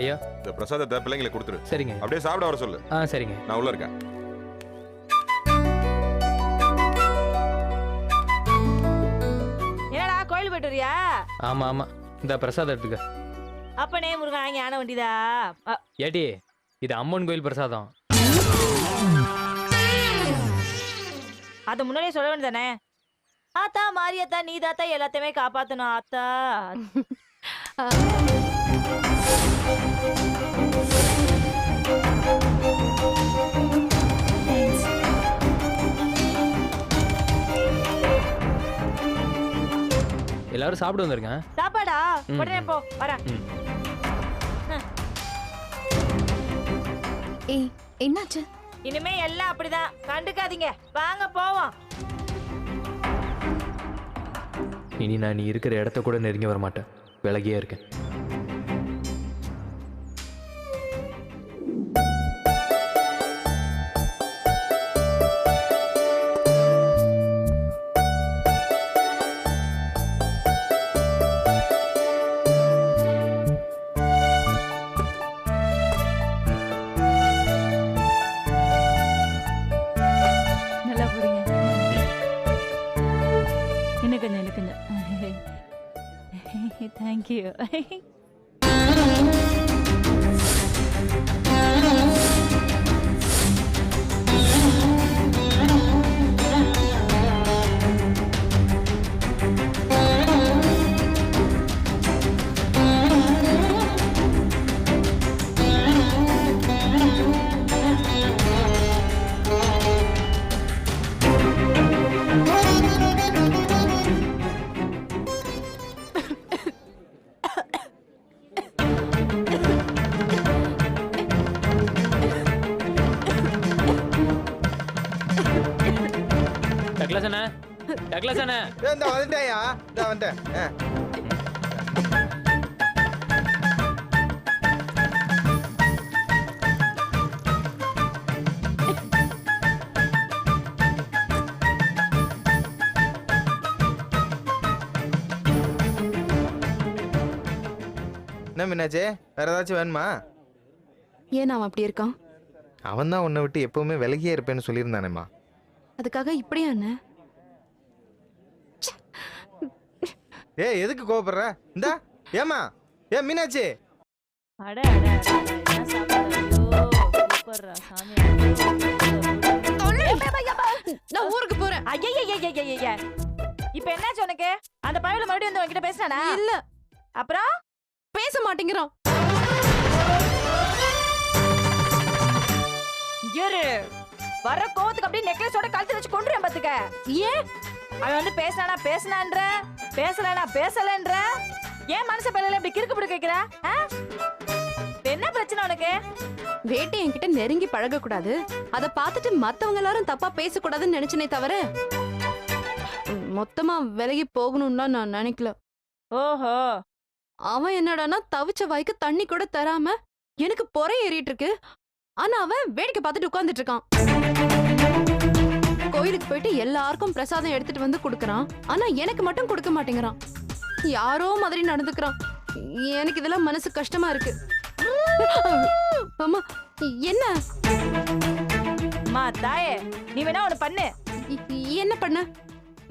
ஐயா. இந்த பிரசாதத்தை பிள்ளைங்களுக்கு கொடுத்துரு. சரிங்க. அப்படியே சாப்பிட வர சொல்லு. ஆ சரிங்க. நான் உள்ள இருக்கேன். என்னடா கோயில் போயிட்டு வரியா ஆமா ஆமா. இந்த பிரசாதம் எடுத்துக்க. அப்பனே முருகன் வாங்கி ஆன வண்டிதா? அ, ஏடி இது அம்மன் கோயில் பிரசாதம். அத முன்னாடியே சொல்ல வேண்டியதானே? ஆத்தா மாரியத்தா நீ தாத்தா எல்லாத்தையுமே காப்பாத்தணும் ஆத்தா. எல்லாரும் சாப்பிட்டு வந்திருங்க சாப்பாடா. உடனே போ வரேன். ம். ஏய் என்னாச்சு? இனிமே எல்லாம் அப்படிதான். கண்டுக்காதீங்க. வாங்க போவோம். இனி நான் நீ இருக்கிற இடத்த கூட நெருங்கி வர மாட்டேன் விலகியே இருக்கேன். you டக்ளஸ் அண்ணா இந்த வந்துட்டேயா இந்த வந்துட்டேன். என்ன மீனாச்சே வேற ஏதாச்சும் வேணுமா? ஏன் அவன் அப்படி இருக்கான்? அவன் தான் உன்னை விட்டு எப்பவுமே விலகியே இருப்பேன்னு சொல்லியிருந்தானேம்மா. அதுக்காக இப்படியா அண்ணன் ஏய் எதுக்கு கோவப்படுற? இந்தா ஏமா ஏ மீனாட்சி. அட அட. நான் ஊருக்கு போறேன். ஐயையையையையைய. இப்ப என்னாச்சு உனக்கு? அந்த பையல மறுபடியும் வந்து உன்கிட்ட பேசினானா? இல்ல. அப்புறம்? பேச மாட்டேங்கிறான். இரு. வர கோவத்துக்கு அப்படியே நெக்லஸோட கழுத்து வச்சு கொண்டுறேன் பாத்துக்க. ஏன்? அவன் வந்து பேசினானா? பேசினான்ற? பேசலனா பேசலன்ற? ஏன் மனச பையில இப்படி கிறுக்கு பிடிக்க வைக்கிற? ஆ? என்ன பிரச்சனை உனக்கு? வேட்டை என்கிட்ட நெருங்கி பழக கூடாது அத பார்த்துட்டு மத்தவங்க எல்லாரும் தப்பா பேசக்கூடாதுன்னு நினைச்சனே தவிர மொத்தமா விலகி போகணும்லாம் நான் நினைக்கல. ஓஹோ. அவன் என்னடான்னா தவிச்ச வாய்க்கு தண்ணி கூட தராம எனக்கு பொறை ஏறிட்டு இருக்கு. ஆனா அவன் வேடிக்கை பார்த்துட்டு உட்கார்ந்துட்டு இருக்கான். கோயிலுக்கு போயிட்டு எல்லாருக்கும் பிரசாதம் எடுத்துட்டு வந்து கொடுக்கறான். ஆனா எனக்கு மட்டும் கொடுக்க மாட்டேங்கிறான். யாரோ மாதிரி நடந்துக்கிறான். எனக்கு இதெல்லாம் மனசு கஷ்டமா இருக்கு. அம்மா என்ன? அம்மா தாயே நீ வேணா ஒண்ணு பண்ணு. என்ன பண்ண?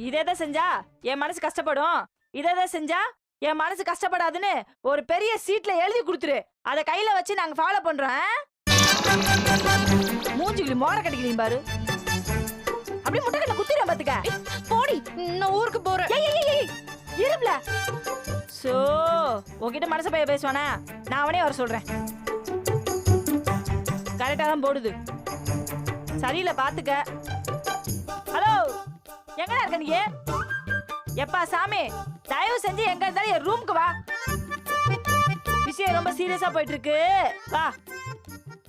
இதே தான் செஞ்சா என் மனசு கஷ்டப்படும்? இதே தான் செஞ்சா என் மனசு கஷ்டப்படாதுன்னு ஒரு பெரிய சீட்ல எழுதி கொடுத்துரு. அத கையில வச்சு நாங்க ஃபாலோ பண்றோம் ஆ? மூஞ்சிக்கு மோர கட்டிக்கிறீங்க பாரு. அப்படியே முட்டைக்கல்ல குத்திடுறேன் பாத்துக்க. போடி. நான் ஊருக்கு போறேன். இருப்ல சோ உன்கிட்ட மனசு பைய பேசுவானா? நான் அவனே வர சொல்றேன். கரெக்டா தான் போடுது. சரியில்ல பாத்துக்க. ஹலோ எங்கடா இருக்க நீ? எப்பா சாமி? தயவு செஞ்சு எங்க இருந்தாலும் என் ரூமுக்கு வா. விஷயம் ரொம்ப சீரியஸா போயிட்டு இருக்கு. வா.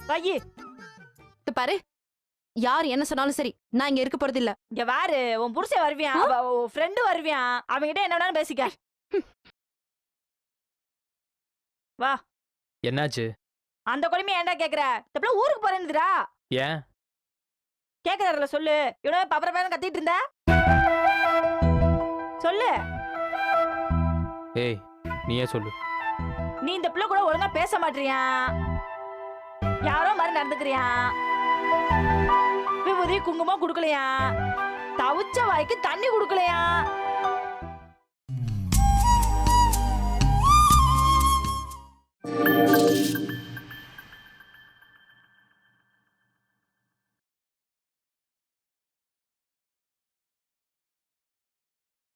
வையி. பாரு. யார் என்ன சொன்னாலும் சரி நான் இங்க இருக்க போறது இல்ல இங்க வாரு உன் புருஷன் வருவியான் அவ- உன் ஃப்ரெண்டு வருவியான் அவன்கிட்ட என்ன வேணாலும் பேசிக்க. வா. என்னாச்சு? அந்த கொடுமையை ஏன்டா கேக்குற? இப்ப ஊருக்கு போறேன்னுதுடா. ஏன்? கேக்குறாருல சொல்லு. இவ்வளவு பப்பர பேரம் கத்திட்டு இருந்த? சொல்லு. ஏய் நீயே சொல்லு. நீ இந்த பிள்ளை கூட ஒழுங்கா பேச மாட்டியா யாரோ மாதிரி நடந்துக்கிறியா? உதவி குங்குமம் குடுக்கலையா? தவிச்ச வாய்க்கு தண்ணி குடுக்கலையா?